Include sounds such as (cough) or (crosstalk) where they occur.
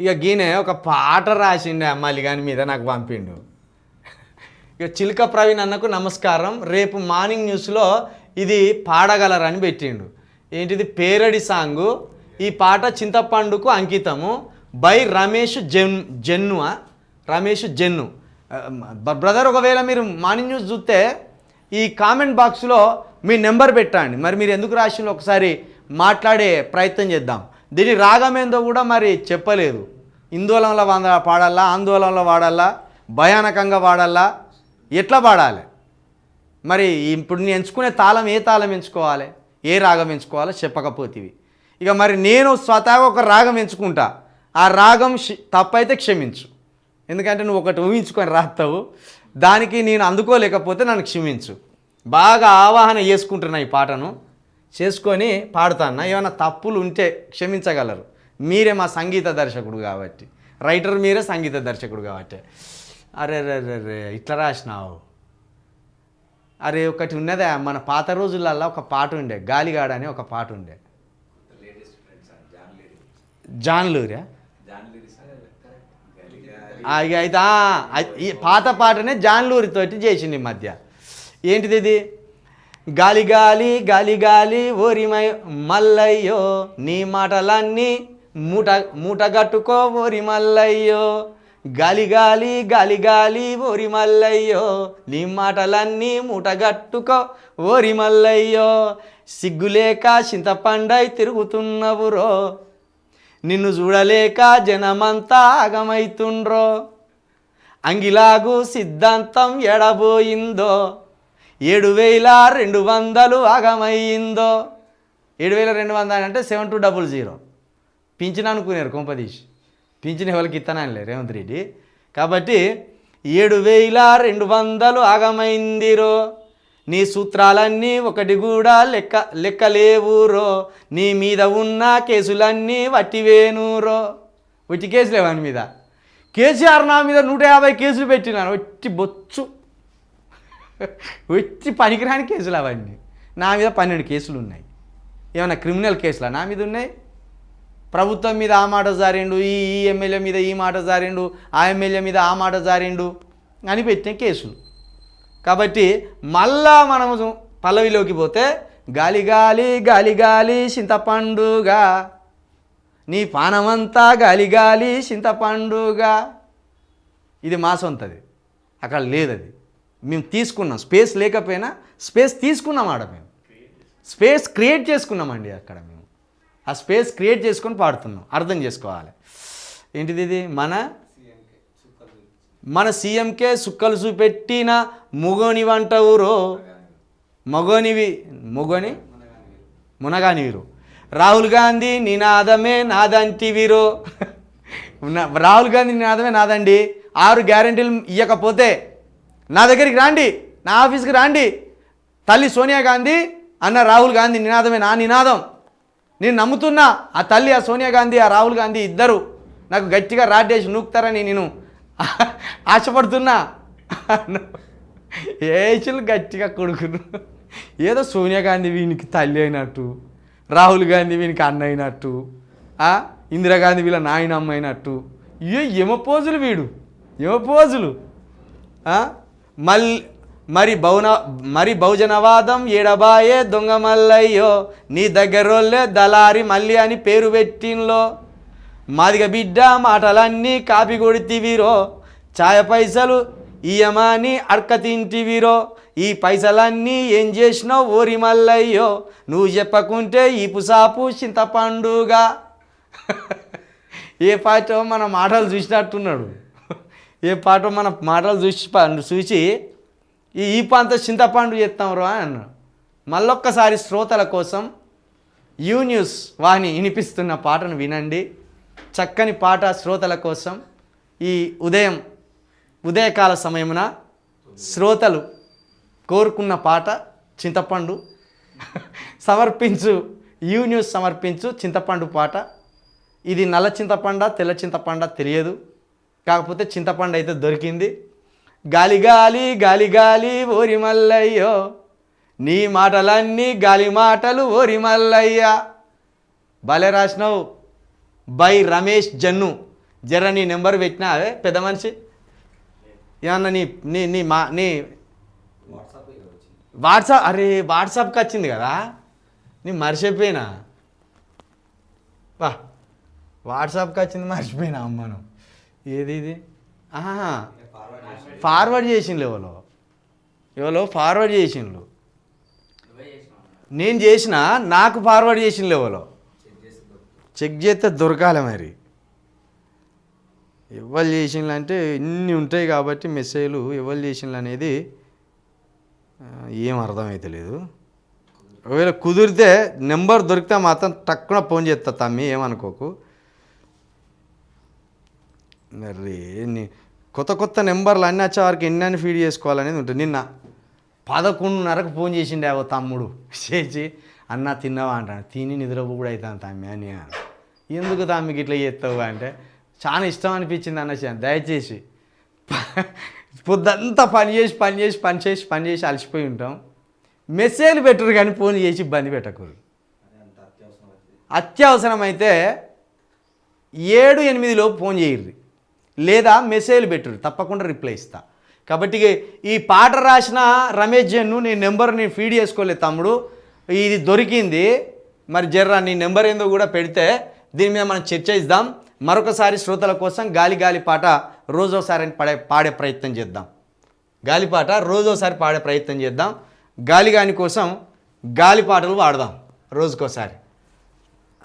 ఇక గీనే ఒక పాట రాసిండే అమ్మాలి గాని మీద నాకు పంపిండు. ఇక చిలుక ప్రవీణ్ అన్నకు నమస్కారం. రేపు మార్నింగ్ న్యూస్లో ఇది పాడగలరని పెట్టిండు. ఏంటిది? Parody song. ఈ పాట చింతపండుకు అంకితము. బై రమేష్ జెన్ జెన్నువా రమేష్ జెన్ను. బ- బ్రదర్ ఒకవేళ మీరు మార్నింగ్ న్యూస్ చూస్తే ఈ కామెంట్ బాక్స్లో మీ నెంబర్ పెట్టండి. మరి మీరు ఎందుకు రాసిందో ఒకసారి మాట్లాడే ప్రయత్నం చేద్దాం. దీని రాగమేందో కూడా మరి చెప్పలేదు. ఇందోళనలో వంద పాడాలా ఆందోళనలో వాడాలా భయానకంగా వాడాలా ఎట్లా పాడాలి మరి ఇప్పుడు నేను ఎంచుకునే తాళం ఏ తాళం ఎంచుకోవాలి? ఏ రాగం ఎంచుకోవాలో? చెప్పకపోతేవి. ఇక మరి నేను స్వతహాగా ఒక రాగం ఎంచుకుంటా. ఆ రాగం తప్పైతే క్షమించు. ఎందుకంటే నువ్వు ఒకటి ఊహించుకొని రాస్తావు. దానికి నేను అందుకోలేకపోతే నన్ను క్షమించు. బాగా ఆవాహన చేసుకుంటున్నా ఈ పాటను. చేసుకొని పాడుతాను ఏమైనా తప్పులు ఉంటే క్షమించగలరు. మీరే మా సంగీత దర్శకుడు కాబట్టి. రైటర్ మీరే సంగీత దర్శకుడు కాబట్టి. అరే రే రే రే ఇట్లా రాసినావు. అరే ఒకటి ఉన్నదే. మన పాత రోజులల్లో ఒక పాట ఉండే. గాలిగాడ అని ఒక పాట ఉండే. జాన్ లూరా అయితే ఈ పాత పాటనే జాన్లూరితోటి చేసింది ఈ మధ్య. ఏంటిది ఇది? గాలి గాలి గాలి గాలి ఓరిమై మల్లయ్యో నీ మాటలన్నీ మూట మూటగట్టుకో ఓరి మల్లయ్యో. గాలి గాలి గాలి గాలి ఓరి మల్లయ్యో నీ మాటలన్నీ మూటగట్టుకో ఓరి మల్లయ్యో. సిగ్గులేక చింతపండై తిరుగుతున్నవురో నిన్ను చూడలేక జనమంతా ఆగమైతుండ్రో. అంగిలాగు సిద్ధాంతం ఎడబోయిందో ఏడు వేల రెండు వందలు ఆగమయ్యిందో ఏడు వేల రెండు వందలు అంటే సెవెన్ టూ డబుల్ జీరో. పింఛన్ అనుకున్నారు కొంపదీష్ పింఛన్ ఎవరికి ఇస్తాననిలే రేవంత్ రెడ్డి. కాబట్టి ఏడు వేల రెండు వందలు ఆగమైందిరో. నీ సూత్రాలన్నీ ఒకటి కూడా లెక్క లెక్కలేవురో. నీ మీద ఉన్న కేసులన్నీ వట్టివేనురో. వట్టి కేసులేవాని మీద. కేసీఆర్ నా మీద నూట యాభై కేసులు పెట్టినాను వట్టి బొచ్చు. వచ్చి పనికిరాని కేసులు అవన్నీ. నా మీద పన్నెండు కేసులు ఉన్నాయి. ఏమైనా క్రిమినల్ కేసులా? నా మీద ఉన్నాయి. ప్రభుత్వం మీద ఆ మాట జారిండు ఈ ఈ ఎమ్మెల్యే మీద ఈ మాట జారిండు ఆ ఎమ్మెల్యే మీద ఆ మాట జారిండు అని పెట్టిన కేసులు. కాబట్టి మళ్ళా మనము పల్లవిలోకి పోతే గాలి గాలి గాలి గాలి చింతపండుగా. నీ పానమంతా గాలి గాలి చింతపండుగా. ఇది మా సొంతది. అక్కడ లేదది. మేము తీసుకున్నాం. స్పేస్ లేకపోయినా స్పేస్ తీసుకున్నాం ఆడ మేము. స్పేస్ క్రియేట్ చేసుకున్నామండి అక్కడ మేము. ఆ స్పేస్ క్రియేట్ చేసుకొని పాడుతున్నాం. అర్థం చేసుకోవాలి. ఏంటిది ఇది? మన మన సీఎంకే సుక్కలు చూపెట్టిన మొగోని వంట ఊరో. మగోనివి మొగోని? మునగానివిరు. రాహుల్ గాంధీ నినాదమే నాదంటి వీరు. (laughs) రాహుల్ గాంధీ నినాదమే నాదండి. ఆరు గ్యారెంటీలు ఇవ్వకపోతే నా దగ్గరికి రాండి నా ఆఫీస్కి రాండి. తల్లి సోనియా గాంధీ అన్న రాహుల్ గాంధీ నినాదమే నా నినాదం. నేను నమ్ముతున్నా ఆ తల్లి ఆ సోనియా గాంధీ ఆ రాహుల్ గాంధీ ఇద్దరు నాకు గట్టిగా రాడ్డేసి నూకుతారని నేను ఆశపడుతున్నా. ఏచులు గట్టిగా కొడుకును. ఏదో సోనియా గాంధీ వీనికి తల్లి అయినట్టు రాహుల్ గాంధీ వీనికి అన్న అయినట్టు ఇందిరాగాంధీ వీళ్ళ నాయనమ్మ అయినట్టు. ఏ యమపోజులు వీడు? యమపోజులు పోజులు మల్ మరి బౌన మరి బహుజనవాదం ఏడబాయే దొంగ మల్లయ్యో నీ దగ్గరోళ్ళే దళారి మల్లి అని పేరు పెట్టిన్లో. మాదిగ బిడ్డ మాటలన్నీ కాపీ కొడితివిరో ఛాయ పైసలు ఇయమాని అడక తింటివిరో ఈ పైసలన్నీ ఏం చేసినావు ఓరి మల్లయ్యో నువ్వు చెప్పకుంటే ఈ పుసాపు చింతపండుగా. (laughs) ఏ పాటో మన మాటలు చూసినట్టున్నాడు. ఏ పాట మన మాటలు చూసి చూసి ఈ ఈ పాంత చింతపండు చేస్తాం రా అని అన్నాడు మళ్ళొక్కసారి శ్రోతల కోసం యూ న్యూస్ వాణి వినిపిస్తున్న పాటను వినండి. చక్కని పాట శ్రోతల కోసం ఈ ఉదయం ఉదయకాల సమయమున శ్రోతలు కోరుకున్న పాట చింతపండు. సమర్పించు యూ న్యూస్ సమర్పించు చింతపండు పాట. ఇది నల్ల చింతపండ తెల్ల చింతపండ తెలియదు. కాకపోతే చింతపండు అయితే దొరికింది. గాలి గాలి గాలి గాలి ఓరి మల్లయ్యో నీ మాటలన్నీ గాలి మాటలు ఓరి మల్లయ్య. భలే రాసినావు. బై రమేష్ జన్ను. జర నీ నెంబర్ పెట్టినా అవే పెద్ద మనిషి? ఏమన్నా నీ నీ నీ మా నీ వాట్సాప్ అరే వాట్సాప్కి వచ్చింది కదా? నేను మర్చిపోయినా? వా వాట్సాప్కి వచ్చింది మర్చిపోయినా అమ్మను ఏది ఇది? ఫార్వర్డ్ చేసిండ్రు ఎవరో. ఎవరో ఫార్వర్డ్ చేసిండ్రు నేను చేసిన నాకు ఫార్వర్డ్ చేసిండ్రు ఎవరో. చెక్ చేస్తే దొరకాలి మరి. ఎవరు చేసిండ్రు అంటే ఇన్ని ఉంటాయి కాబట్టి మెసేజ్లు ఎవరు చేసిండ్రు అనేది ఏం అర్థమైతలేదు ఒకవేళ కుదిరితే నెంబర్ దొరికితే మాత్రం టక్కున ఫోన్ చేస్తా తమ్మి ఏమనుకోకు. మరి కొత్త కొత్త నెంబర్లు అన్నీ వచ్చే వారికి ఎన్ని అని ఫీడ్ చేసుకోవాలనేది ఉంటుంది. నిన్న పదకొండున్నరకు ఫోన్ చేసిండే ఓ తమ్ముడు. చేసి అన్న తిన్నావా అంటాను తిని నిద్రపో కూడా అవుతాను తమ్మి అని. ఎందుకు తమ్మికి ఇట్లా చేస్తావు అంటే చాలా ఇష్టం అనిపించింది అన్న దయచేసి పొద్దంతా పని చేసి పని చేసి పని చేసి పని చేసి అలసిపోయి ఉంటాం. మెసేజ్లు పెట్టరు కానీ ఫోన్ చేసి ఇబ్బంది పెట్టకూడదు. అత్యవసరమైతే. ఏడు ఎనిమిదిలోపు ఫోన్ చేయర్రి. లేదా మెసేజ్ పెట్టుడు తప్పకుండా రిప్లై ఇస్తా. కాబట్టి ఈ పాట రాసిన రమేష్ జన్ను నీ నెంబర్ నేను ఫీడ్ చేసుకోలేదు తమ్ముడు ఇది దొరికింది మరి జర్రా నీ నెంబర్ ఏందో కూడా పెడితే దీని మీద మనం చర్చ ఇద్దాం మరొకసారి శ్రోతల కోసం గాలి గాలి పాట రోజోసారి పడే పాడే ప్రయత్నం చేద్దాం. గాలిపాట రోజోసారి పాడే ప్రయత్నం చేద్దాం గాలిగాని కోసం గాలి పాటలు పాడదాం రోజుకోసారి.